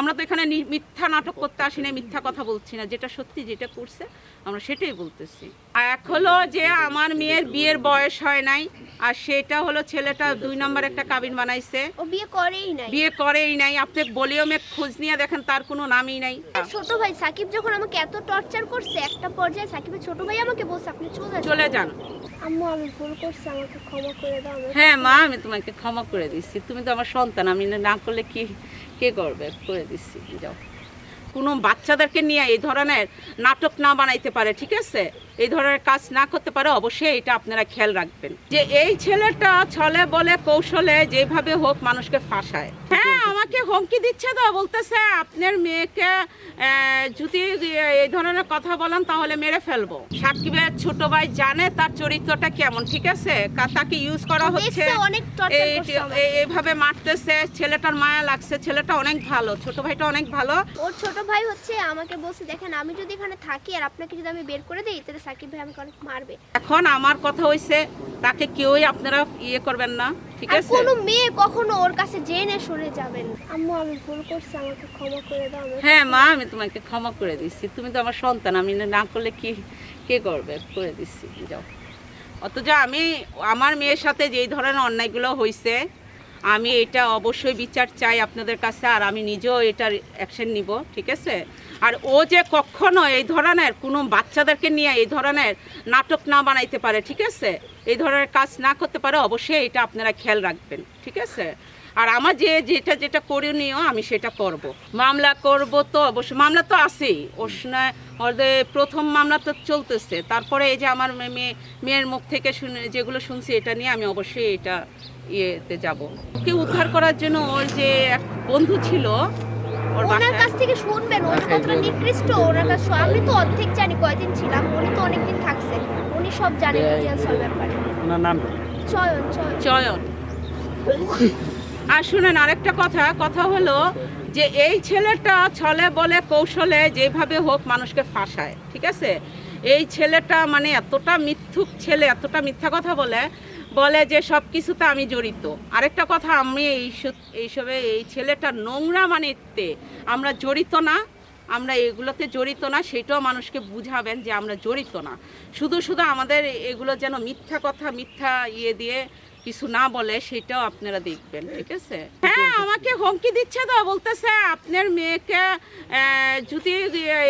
আমরা তো এখানে মিথ্যা নাটক করতে আসি না মিথ্যা কথা বলছি না। যেটা সত্যি যেটা করছে আমরা সেটাই বলতেছি। আর এক হলো যে আমার মেয়ের বিয়ের বয়স হয় নাই আর সেটা হলো ছেলেটা দুই নম্বর একটা কাবিন বানাইছে। ও বিয়ে করেই নাই। বিয়ে করেই নাই। আপনি বলিও মেয়ে খোঁজ নিয়ে দেখেন তার কোনো নামই নাই। ছোট ভাই সাকিব যখন আমাকে এত টর্চার করছে একটা পর্যায়ে সাকিবের ছোট ভাই আমাকে বলছে আপনি চলে যান। চলে যান। আম্মু আমি ভুল করছি আমাকে ক্ষমা করে দাও হ্যাঁ মা আমি তোমাকে ক্ষমা করে দিচ্ছি। তুমি তো আমার সন্তান আমি না করলে কি কে করবে? করে দিচ্ছি যাও। কোনো বাচ্চাদেরকে নিয়ে এই ধরনের নাটক না বানাইতে পারে ঠিক আছে? এই ধরনের কাজ না করতে পারে অবশ্যই এটা আপনারা খেয়াল রাখবেন। যে এই ছেলেটা ছলে বলে কৌশলে যেভাবে হোক মানুষকে ফাঁসায়। হ্যাঁ আমাকে হুমকি দিচ্ছে তো বলতেছে আপনার মেয়েকে যদি এই ধরনের কথা বলেন তাহলে মেরে ফেলব। সাকিবের ছোট ভাই জানে তার চরিত্রটা কেমন ঠিক আছে? তাকে ইউজ করা হচ্ছে। এইভাবে মারতেছে ছেলেটার মায়া লাগছে ছেলেটা অনেক ভালো ছোট ভাইটা অনেক ভালো। ওর ছোট ভাই হচ্ছে আমাকে বলছে দেখেন আমি যদি এখানে থাকি আর আপনাকে যদি আমি বের করে দিই তাহলে সাকিব ভাই আমাকে অনেক মারবে। এখন আমার কথা হইছে তাকে কেউই আপনারা ইয়ে করবেন না ঠিক আছে? কোনো মেয়ে কখনো ওর কাছে জেনে সরে যাবেন আম্মু আমি ভুল করছি আমাকে ক্ষমা করে দাও হ্যাঁ মা আমি তোমাকে ক্ষমা করে দিচ্ছি। তুমি তো আমার সন্তান আমি না করলে কি কে করবে? করে দিচ্ছি যাও। অথচ আমি আমার মেয়ের সাথে যেই ধরনের অন্যায়গুলো হয়েছে আমি এটা অবশ্যই বিচার চাই আপনাদের কাছে, আর আমি নিজেও এটার অ্যাকশন নিব, ঠিক আছে? আর ও যে কখনো এই ধরনের কোনো বাচ্চাদেরকে নিয়ে এই ধরনের নাটক না বানাইতে পারে, ঠিক আছে? এই ধরনের কাজ না করতে পারে, অবশ্যই এটা আপনারা খেয়াল রাখবেন, ঠিক আছে? আর আমার যে যেটা যেটা করণীয় আমি সেটা করব। মামলা করব তো অবশ্যই মামলা তো আছেই। ওর সঙ্গে ওদের প্রথম মামলা তো চলতেছে। তারপরে এই যে আমার মেয়ে মেয়ের মুখ থেকে শুনে যেগুলো শুনছি এটা নিয়ে আমি অবশ্যই এটা ইয়েতে যাব। ওকে উদ্ধার করার জন্য ওর যে এক বন্ধু ছিল ওর ওনার কাছ থেকে শুনবেন উনি কতটা নিকৃষ্ট ওনার কাছে আমি তো অর্ধেক জানি কয়দিন ছিলাম উনি তো অনেকদিন থাকছে। উনি সব জানেন ইতিহাসের ব্যাপারে। ওনার নাম চয়ন চয়ন। চয়ন। আর শুনেন, আরেকটা কথা কথা হলো যে এই ছেলেটা ছলে বলে কৌশলে যেভাবে হোক মানুষকে ফাঁসায়, ঠিক আছে? এই ছেলেটা মানে এতটা মিথ্যুক ছেলে, এতটা মিথ্যা কথা বলে বলে যে সব কিছুতে আমি জড়িত। আরেকটা কথা, আমি এই এইসবে এই ছেলেটা নোংরা মানেতে আমরা জড়িত না, আমরা এগুলোতে জড়িত না, সেটাও মানুষকে বুঝাবেন যে আমরা জড়িত না। শুধু শুধু আমাদের এগুলো যেন মিথ্যা কথা, মিথ্যা ইয়ে দিয়ে কিছু না বলে সেটাও আপনারা দেখবেন ঠিক আছে? হ্যাঁ আমাকে হুমকি দিচ্ছে তো বলতেছে আপনার মেয়েকে যদি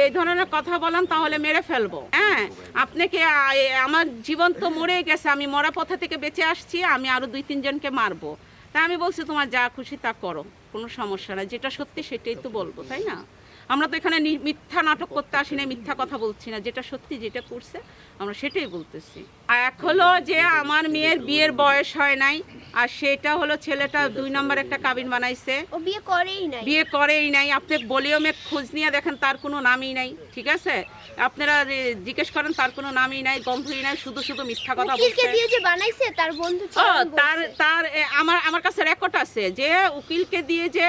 এই ধরনের কথা বলেন তাহলে মেরে ফেলব। হ্যাঁ আপনাকে আমার জীবন তো মরে গেছে আমি মরা পথা থেকে বেঁচে আসছি আমি আরও দুই তিনজনকে মারবো। তা আমি বলছি তোমার যা খুশি তা করো কোনো সমস্যা নাই যেটা সত্যি সেটাই তো বলব তাই না? আমরা তো এখানে মিথ্যা নাটক করতে আসি না মিথ্যা কথা বলছি না। যেটা সত্যি যেটা করছে আমরা সেটাই বলতেছি। আর এক হলো যে আমার মেয়ের বিয়ের বয়স হয় নাই আর সেটা হলো ছেলেটা দুই নম্বর একটা কাবিন বানাইছে। ও বিয়ে করেই নাই। বিয়ে করেই নাই। আপনি বলিও মেয়ে খোঁজ নিয়ে দেখেন তার কোনো নামই নাই ঠিক আছে? আপনারা জিজ্ঞেস করেন তার কোনো নামই নাই গন্ধই নাই শুধু শুধু মিথ্যা কথা বলছে। দিয়ে যে বানাইছে তার বন্ধু তার তার আমার আমার কাছে রেকর্ড আছে যে উকিলকে দিয়ে যে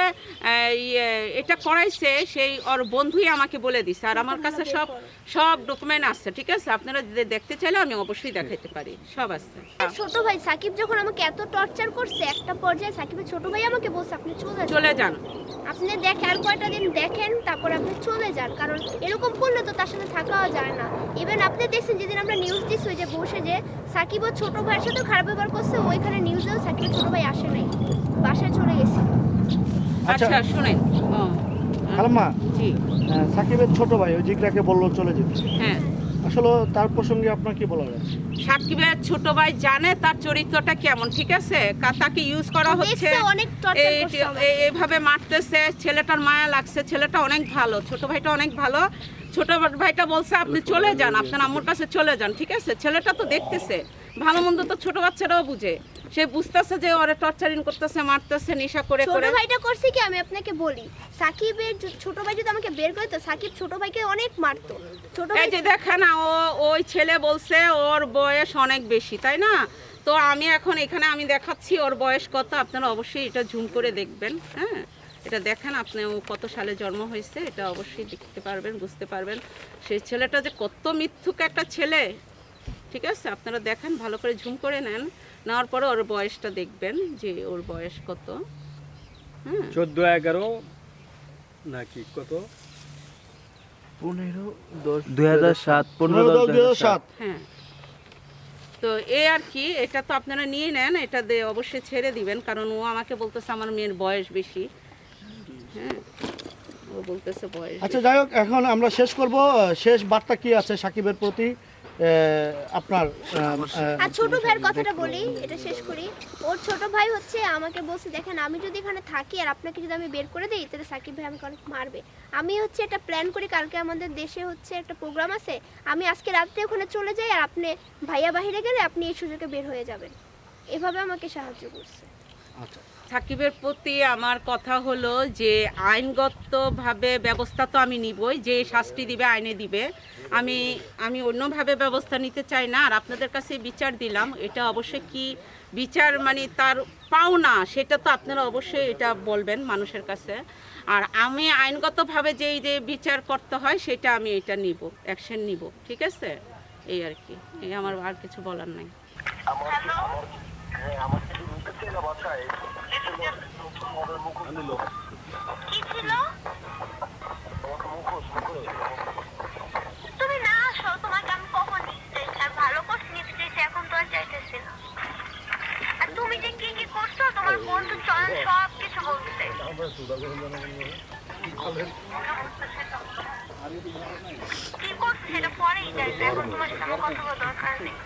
ইয়ে, এটা করাইছে সেই ওর বন্ধুই আমাকে বলে দিছে। আর আমার কাছে সব সব ডকুমেন্ট আছে ঠিক আছে? আপনারা যদি দেখতে চাইলে আমি অবশ্যই দেখাইতে পারি। সব আছে। ছোট ভাই সাকিব যখন আমাকে এত টর্চার করছে একটা পর্যায়ে সাকিবের ছোট ভাই আমাকে বলছে আপনি চলে যান। চলে যান। আপনি দেখেন আর কয়টা দিন দেখেন তারপর আপনি চলে যান। কারণ এরকম করলে তো তার সাথে থাকাও যায় না। ইভেন আপনি দেখছেন যেদিন আমরা নিউজ দিচ্ছি ওই যে বসে যে সাকিব ও ছোট ভাইয়ের সাথে খারাপ ব্যবহার করছে ওইখানে নিউজেও সাকিবের ছোট ভাই আসে নাই। বাসায় চলে গেছে। আচ্ছা। আচ্ছা। শুনেন। ও, জি। সাকিবের ছোট ভাই ওই জিগরাকে বলল চলে যেতে। হ্যাঁ। আসলে তার প্রসঙ্গে আপনার কি বলার আছে? সাকিবের ছোট ভাই জানে তার চরিত্রটা কেমন ঠিক আছে? তাকে ইউজ করা হচ্ছে। এইভাবে মারতেছে ছেলেটার মায়া লাগছে ছেলেটা অনেক ভালো ছোট ভাইটা অনেক ভালো। ছোট ভাইটা বলছে আপনি চলে যান আপনার আম্মুর কাছে চলে যান ঠিক আছে? ছেলেটা তো দেখতেছে ভালো মন্দ তো ছোট বাচ্চারাও বুঝে। সে বুঝতেছে যে ওরা টর্চারিং করতেছে মারতেছে নেশা করে ছোট করে। ভাইটা করছে কি? আমি আপনাকে বলি সাকিবের ছোট ভাই যদি আমাকে বের করে তো সাকিব ছোট ভাইকে অনেক মারতো। ছোট ভাই যে দেখেন ও ওই ছেলে বলছে ওর বয়স অনেক বেশি তাই না? তো আমি এখন এখানে আমি দেখাচ্ছি ওর বয়স কত আপনারা অবশ্যই এটা ঝুম করে দেখবেন হ্যাঁ? এটা দেখেন আপনি ও কত সালে জন্ম হয়েছে এটা অবশ্যই দেখতে পারবেন বুঝতে পারবেন। সেই ছেলেটা যে কত মিথ্যুক একটা ছেলে ঠিক আছে? আপনারা দেখেন ভালো করে ঝুম করে নেন। নেওয়ার পরে ওর বয়সটা দেখবেন যে ওর বয়স কত। হ্যাঁ। চোদ্দ এগারো নাকি কত? পনেরো দশ দুই হাজার সাত পনেরো পনেরো দশ দশ দুই হাজার সাত। হ্যাঁ। তো এ আর কি এটা তো আপনারা নিয়ে নেন এটা দিয়ে অবশ্যই ছেড়ে দিবেন কারণ ও আমাকে বলতেছে আমার মেয়ের বয়স বেশি। হ্যাঁ। ও বলতেছে বয়স আচ্ছা যাই হোক এখন আমরা শেষ করব। শেষ বার্তা কি আছে সাকিবের প্রতি? আপনার আর ছোট ভাইয়ের কথাটা বলি এটা শেষ করি। ওর ছোট ভাই হচ্ছে আমাকে বলছে দেখেন আমি যদি এখানে থাকি আর আপনাকে যদি আমি বের করে দিই তাহলে সাকিব ভাই আমাকে অনেক মারবে। আমি হচ্ছে একটা প্ল্যান করি কালকে আমাদের দেশে হচ্ছে একটা প্রোগ্রাম আছে। আমি আজকে রাত্রে ওখানে চলে যাই আর আপনি ভাইয়া বাহিরে গেলে আপনি এই সুযোগে বের হয়ে যাবেন। এভাবে আমাকে সাহায্য করছে। আচ্ছা। সাকিবের প্রতি আমার কথা হলো যে আইনগতভাবে ব্যবস্থা তো আমি নিবই যে শাস্তি দিবে আইনে দিবে আমি আমি অন্যভাবে ব্যবস্থা নিতে চাই না আর আপনাদের কাছে বিচার দিলাম এটা অবশ্যই কি বিচার মানে তার পাওনা সেটা তো আপনারা অবশ্যই এটা বলবেন মানুষের কাছে আর আমি আইনগতভাবে যেই যে বিচার করতে হয় সেটা আমি এটা নিব অ্যাকশন নিব ঠিক আছে এই আর কি এই আমার আর কিছু বলার নাই ছিল তুমি যে কি কি করছ, তোমার বন্ধু চয়ন সব কি করছ, সেটা পরেই যাইবে এখন তোমার সাথে কথা বলার দরকার নেই।